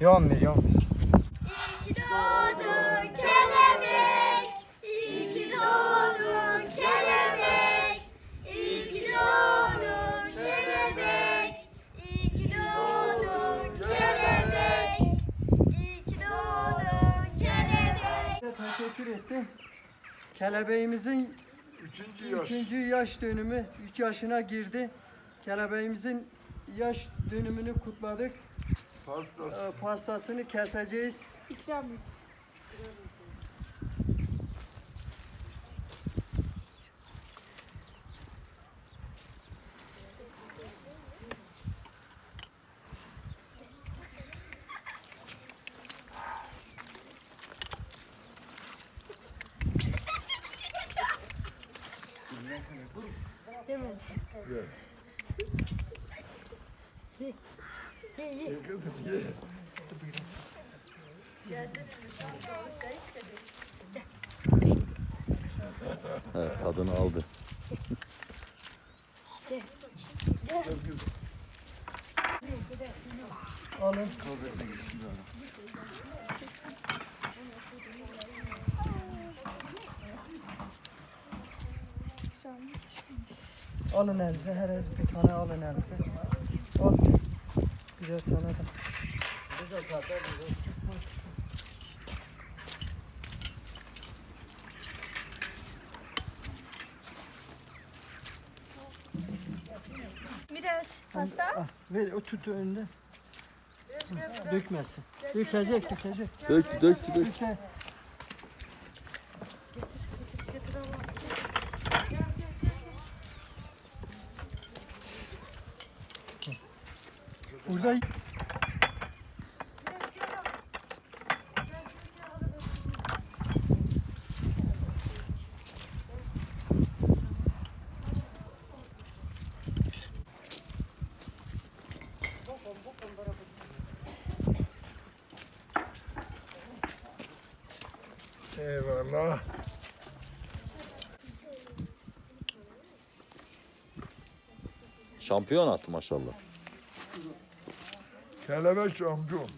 Yanmıyor yanmıyor. İyi ki doğdun kelebek, iyi ki doğdun kelebek, iyi ki doğdun kelebek, iyi ki doğdun kelebek, iyi ki doğdun kelebek. Teşekkür ettim. Kelebeğimizin Üçüncü yaş. üçüncü yaş dönümü 3 yaşına girdi. Kelebeğimizin yaş dönümünü kutladık. Pastası. Ee, Pastasını keseceğiz. Ver. Evet, tadını aldı. Ver kızım. Alın. Alın elinize, her bir tane alın elinize. Al. Birer tane de. Miraç, pasta? Ah, ver o tut önünde. Dökmesin. Dökecek, dökecek. Dök, dök, dök. Döke. Burada Eyvallah. Şampiyon attı maşallah. Kelebek şampiyon.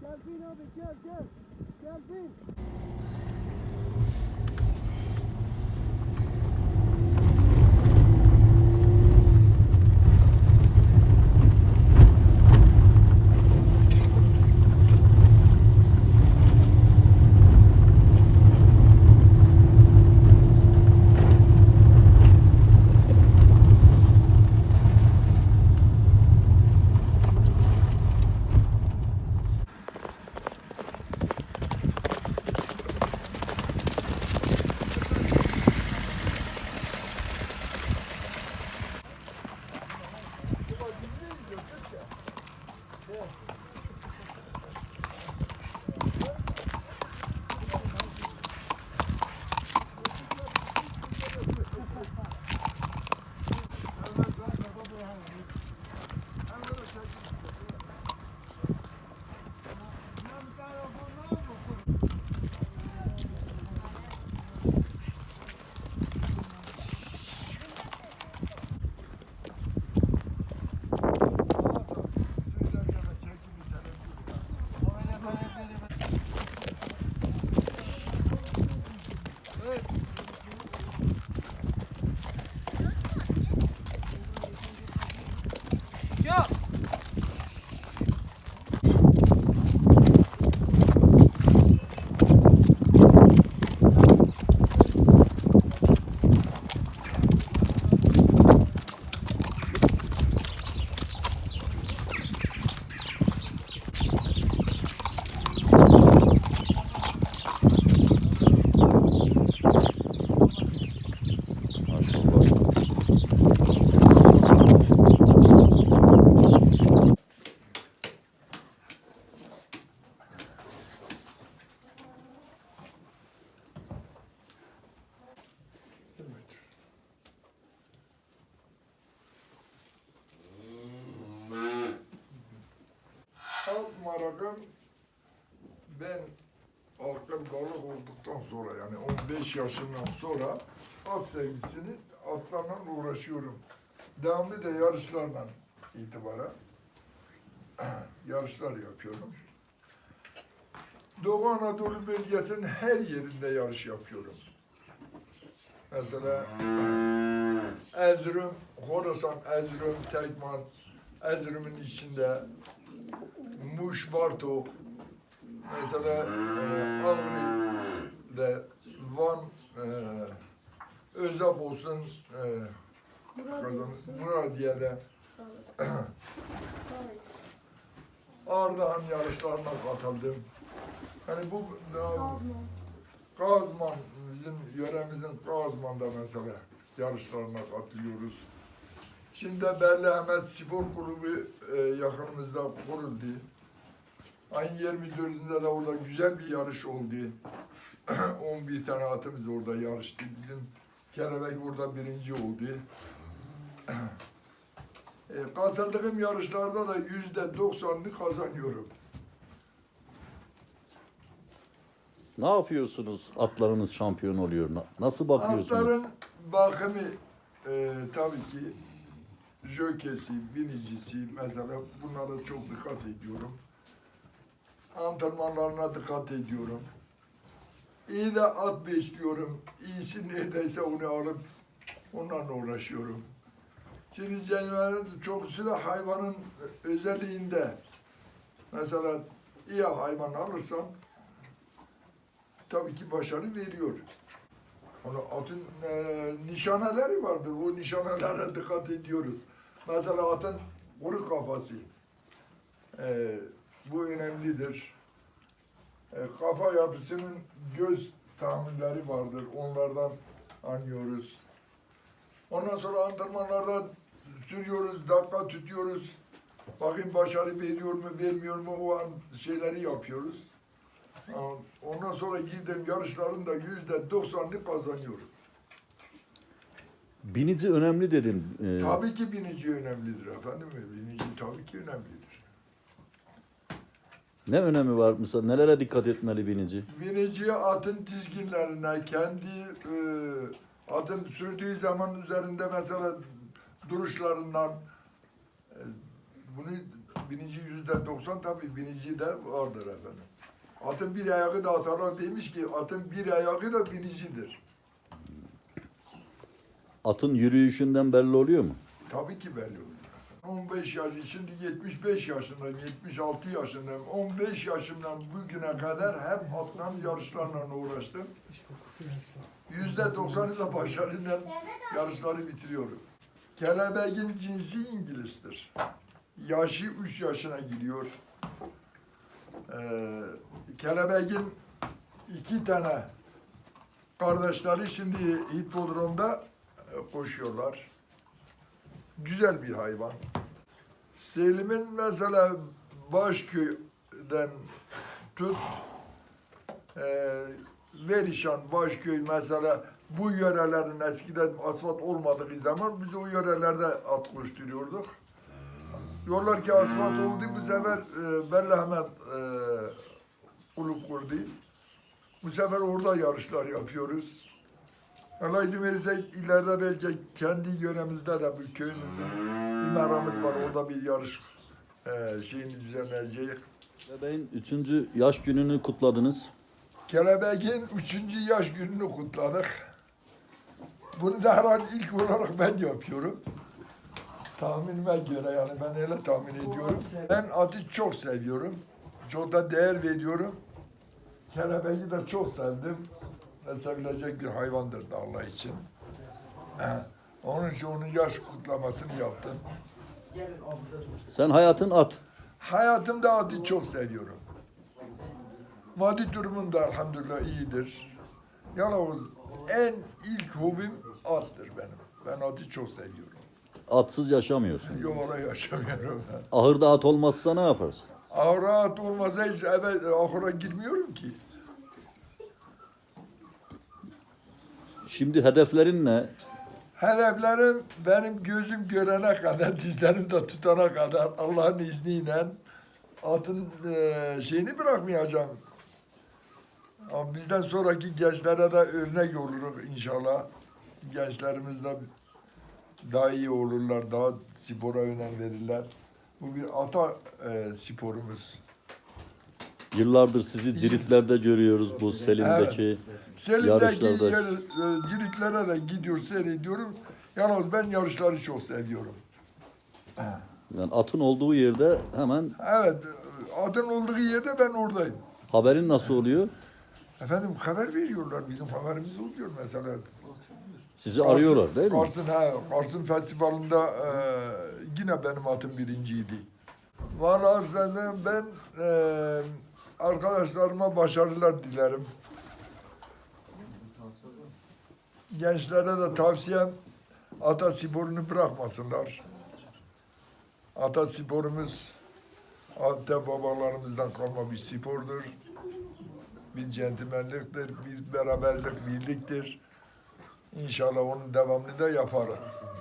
Gel bin abi gel gel. Gel merakım ben akrabbalık olduktan sonra yani 15 yaşından sonra at sevgisini atlarla uğraşıyorum. Devamlı da yarışlarla itibaren yarışlar yapıyorum. Doğu Anadolu bölgesinin her yerinde yarış yapıyorum. Mesela Erzurum, Horasan, Erzurum, Tekman, Erzurum'un içinde Muş, Barto, mesela e, Ağrı'da, Van, e, Özap olsun, e, kazan, Muradiye'de, Ardahan yarışlarına katıldım. Hani bu Kazman, bizim yöremizin Kazman'da mesela yarışlarına katılıyoruz. Şimdi Belli Ahmet Spor Kulübü e, yakınımızda kuruldu. Ayın 24'ünde de orada güzel bir yarış oldu. 11 tane atımız orada yarıştı. Bizim kelebek orada birinci oldu. E, katıldığım yarışlarda da yüzde doksanını kazanıyorum. Ne yapıyorsunuz? Atlarınız şampiyon oluyor. Na- Nasıl bakıyorsunuz? Atların bakımı e, tabii ki jokesi, binicisi mesela bunlara çok dikkat ediyorum. Antrenmanlarına dikkat ediyorum. İyi de at besliyorum. İyisi neredeyse onu alıp onlarla uğraşıyorum. Şimdi cennetin çokusu da hayvanın özelliğinde. Mesela iyi hayvan alırsan tabii ki başarı veriyor. Onu atın e, nişaneleri vardır. O nişanelere dikkat ediyoruz. Mesela atın kuru kafası. E, bu önemlidir. E, kafa yapısının göz tahminleri vardır. Onlardan anlıyoruz. Ondan sonra antrenmanlarda sürüyoruz, dakika tutuyoruz. Bakayım başarı veriyor mu, vermiyor mu o an şeyleri yapıyoruz. Ondan sonra girdiğim yarışların da yüzde doksanını kazanıyorum. Binici önemli dedin. Ee, Tabii ki binici önemlidir efendim. Binici tabii ki önemlidir. Ne önemi var mesela? Nelere dikkat etmeli binici? Binici atın dizginlerine, kendi e, atın sürdüğü zaman üzerinde mesela duruşlarından e, bunu binici yüzde doksan tabii binici de vardır efendim. Atın bir ayağı da atalar demiş ki atın bir ayağı da binicidir. Atın yürüyüşünden belli oluyor mu? Tabii ki belli oluyor. 15 yaş, şimdi 75 yaşındayım, 76 yaşındayım. 15 yaşımdan bugüne kadar hep atlan yarışlarla uğraştım. Yüzde doksanı da başarıyla yarışları bitiriyorum. Kelebeğin cinsi İngiliz'dir. Yaşı 3 yaşına gidiyor. Ee, kelebeğin iki tane kardeşleri şimdi hipodromda e, koşuyorlar. Güzel bir hayvan. Selim'in mesela Başköy'den tut e, Verişan, Başköy mesela bu yörelerin eskiden asfalt olmadığı zaman biz o yörelerde at koşturuyorduk. Diyorlar ki asfalt oldu bu sefer e, Belli Ahmet e, kulüp kurdu. Bu sefer orada yarışlar yapıyoruz. Allah izin verirse ileride belki kendi yöremizde de bu köyümüzün bir meramız var. Orada bir yarış e, şeyini düzenleyeceğiz. Bebeğin üçüncü yaş gününü kutladınız. Kelebeğin üçüncü yaş gününü kutladık. Bunu da herhalde ilk olarak ben yapıyorum. Tahminime göre yani ben öyle tahmin ediyorum. Ben atı çok seviyorum. Çok da değer veriyorum. Kelebeği de çok sevdim. Sevilecek bir hayvandır Allah için. Onun için onun yaş kutlamasını yaptım. Sen hayatın at. Hayatımda atı çok seviyorum. Maddi durumum da elhamdülillah iyidir. Yalnız en ilk hobim attır benim. Ben atı çok seviyorum. Atsız yaşamıyorsun. Yola yaşamıyorum. Ahırda at olmazsa ne yaparsın? Ahıra at olmasa hiç eve, ahıra girmiyorum ki. Şimdi hedeflerin ne? atın e, şeyini bırakmayacağım. Ama bizden sonraki gençlere de örnek oluruz inşallah. Gençlerimiz de daha iyi olurlar, daha spora önem verirler. Bu bir ata e, sporumuz. Yıllardır sizi ciritlerde görüyoruz bu Selim'deki Selim'deki yarışlarda. yer, e, ciritlere de gidiyor, seyrediyorum. Yalnız ben yarışları çok seviyorum. Yani atın olduğu yerde hemen Evet, atın olduğu yerde ben oradayım. haberin nasıl oluyor? Efendim haber veriyorlar, bizim haberimiz oluyor mesela. Sizi arıyorlar değil mi? Kars'ın, he, Kars'ın festivalinde e, yine benim atım birinciydi. Valla senden ben e, arkadaşlarıma başarılar dilerim. Gençlere de tavsiyem ata sporunu bırakmasınlar. Ata sporumuz ata babalarımızdan kalma bir spordur. Bir centilmenliktir, bir beraberlik, birliktir. İnşallah onun devamını da yaparız.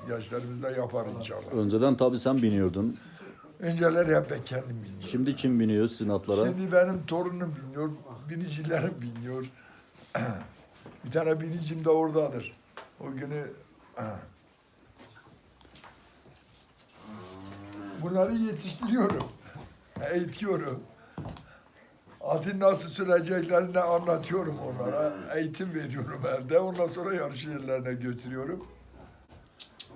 Gençlerimiz de yapar inşallah. Önceden tabii sen biniyordun. Önceleri hep ben kendim biniyorum. Şimdi kim biniyor sizin atlara? Şimdi benim torunum biniyor, binicilerim biniyor. bir tane binicim de oradadır. O günü bunları yetiştiriyorum, eğitiyorum. Atı nasıl süreceklerini anlatıyorum onlara. Eğitim veriyorum evde. Ondan sonra yarış yerlerine götürüyorum.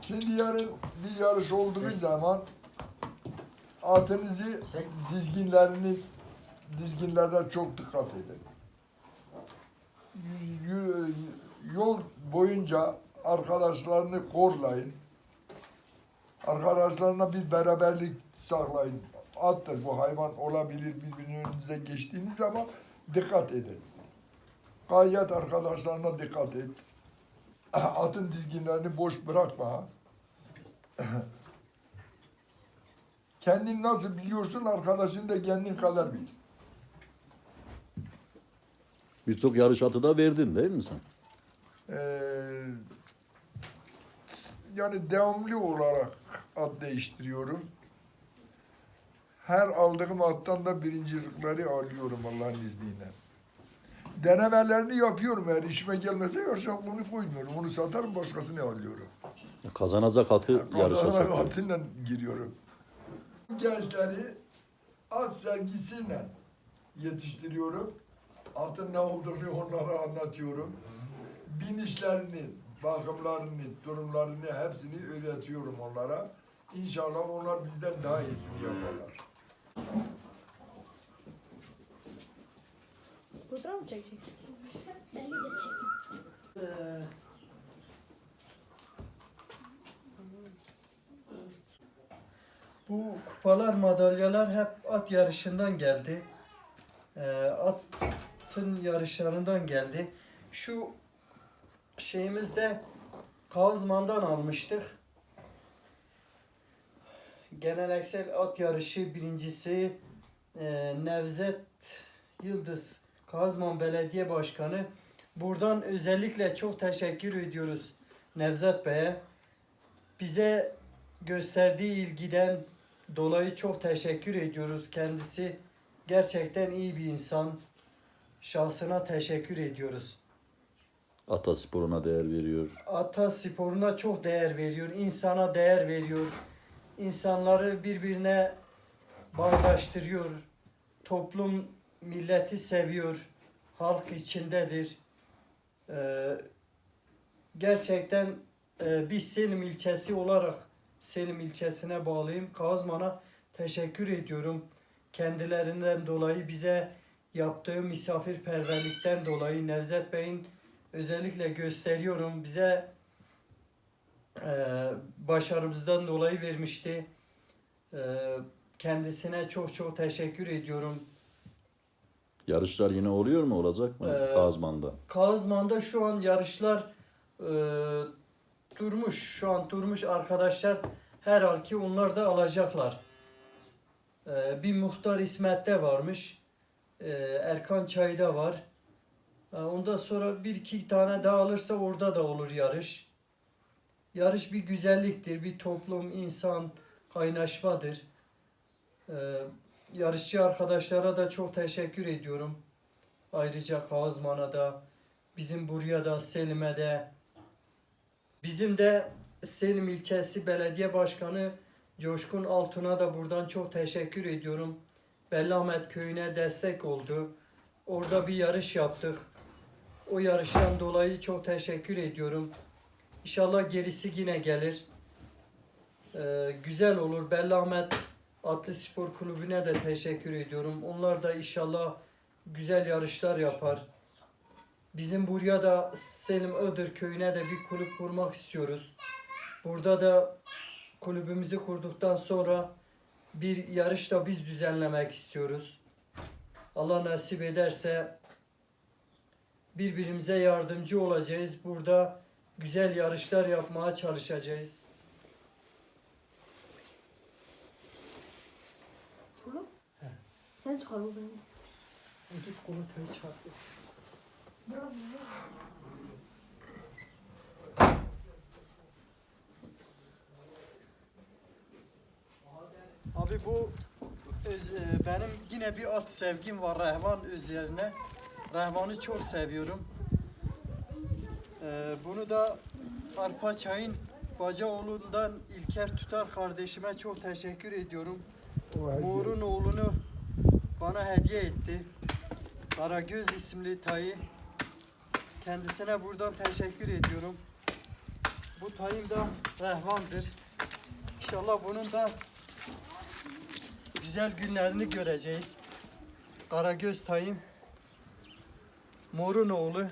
Şimdi yarın bir yarış olduğu zaman atınızı dizginlerini dizginlerden çok dikkat edin. Yol boyunca arkadaşlarını korlayın. Arkadaşlarına bir beraberlik sağlayın. Attır bu hayvan olabilir birbirinin önünüze geçtiğiniz zaman dikkat edin. Gayet arkadaşlarına dikkat et. Atın dizginlerini boş bırakma. Kendin nasıl biliyorsun arkadaşın da kendin kadar bil. Birçok yarış atı da verdin değil mi sen? Ee, yani devamlı olarak at değiştiriyorum. Her aldığım attan da birincilikleri alıyorum Allah'ın izniyle. Denemelerini yapıyorum eğer işime gelmese yarışa bunu koymuyorum. Onu satarım başkasını alıyorum. Kazanacak atı yarışa Kazanan sokuyor. atıyla giriyorum. Gençleri at sevgisiyle yetiştiriyorum. Atın ne olduğunu onlara anlatıyorum. Binişlerini, bakımlarını, durumlarını hepsini öğretiyorum onlara. İnşallah onlar bizden daha iyisini yaparlar. Fotoğraf mı çekeceksin? Beni de çekin. Bu kupalar, madalyalar hep at yarışından geldi. Ee, atın yarışlarından geldi. Şu şeyimizde Kazman'dan almıştık. Geleneksel at yarışı birincisi e, Nevzat Yıldız Kazman Belediye Başkanı. Buradan özellikle çok teşekkür ediyoruz Nevzat Bey'e. Bize gösterdiği ilgiden dolayı çok teşekkür ediyoruz. Kendisi gerçekten iyi bir insan. Şahsına teşekkür ediyoruz. Ata sporuna değer veriyor. Ata sporuna çok değer veriyor. insana değer veriyor. İnsanları birbirine bağdaştırıyor. Toplum milleti seviyor. Halk içindedir. Ee, gerçekten e, biz Selim ilçesi olarak Selim ilçesine bağlıyım. Kazman'a teşekkür ediyorum. Kendilerinden dolayı bize yaptığı misafirperverlikten dolayı Nevzat Bey'in özellikle gösteriyorum. Bize e, başarımızdan dolayı vermişti. E, kendisine çok çok teşekkür ediyorum. Yarışlar yine oluyor mu? Olacak mı? Ee, Kazman'da. Kazman'da şu an yarışlar e, durmuş. Şu an durmuş arkadaşlar herhalde onlar da alacaklar. E, bir Muhtar İsmet'te varmış. E, Erkan Çay'da var. E, ondan sonra bir iki tane daha alırsa orada da olur yarış. Yarış bir güzelliktir. Bir toplum, insan kaynaşmadır. E, yarışçı arkadaşlara da çok teşekkür ediyorum. Ayrıca Kağızman'a da, bizim buraya da, Selim'e de, bizim de Selim ilçesi belediye başkanı Coşkun Altun'a da buradan çok teşekkür ediyorum. Bellahmet köyüne destek oldu. Orada bir yarış yaptık. O yarıştan dolayı çok teşekkür ediyorum. İnşallah gerisi yine gelir. Ee, güzel olur. Bellahmet Atlı Spor Kulübü'ne de teşekkür ediyorum. Onlar da inşallah güzel yarışlar yapar. Bizim buraya da Selim Ödür köyüne de bir kulüp kurmak istiyoruz. Burada da kulübümüzü kurduktan sonra bir yarış da biz düzenlemek istiyoruz. Allah nasip ederse birbirimize yardımcı olacağız. Burada güzel yarışlar yapmaya çalışacağız. Bunu? Sen çıkar o beni. Git komitayı çarptı. Abi bu öz- e, benim yine bir at sevgim var Rehvan üzerine. Rehvan'ı çok seviyorum. E, bunu da Arpaçay'ın Bacaoğlu'ndan İlker Tutar kardeşime çok teşekkür ediyorum. Uğur'un oğlunu bana hediye etti. Karagöz isimli tayı. Kendisine buradan teşekkür ediyorum. Bu tayım da rehvandır. İnşallah bunun da güzel günlerini göreceğiz. Karagöz tayım. Mor'un oğlu.